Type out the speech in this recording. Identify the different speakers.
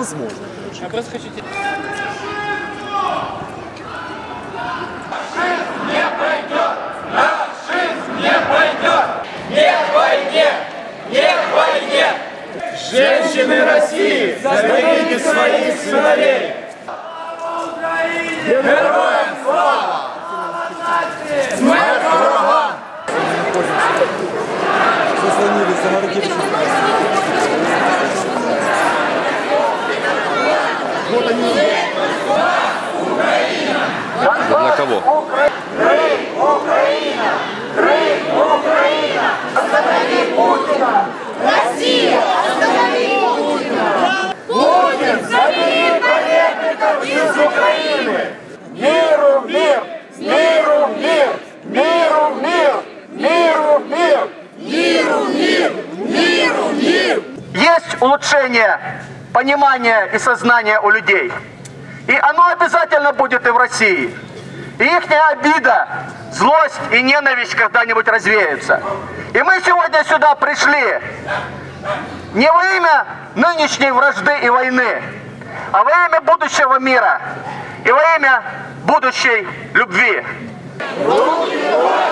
Speaker 1: Возможно.
Speaker 2: Я просто хочу.
Speaker 3: Женщины России, заберите своих сыновей! Героям слава! Смерть ворогам!
Speaker 1: Заслонились, а на руке
Speaker 4: Для кого?
Speaker 5: Россия, останови Путина!
Speaker 3: Путин, забери поребриков из Украины! Миру мир! Миру мир! Миру мир! Миру мир! Миру мир! Миру мир!
Speaker 6: Есть улучшение понимания и сознания у людей. И оно обязательно будет и в России. И их обида, злость и ненависть когда-нибудь развеются. И мы сегодня сюда пришли не во имя нынешней вражды и войны, а во имя будущего мира и во имя будущей любви.
Speaker 3: Руки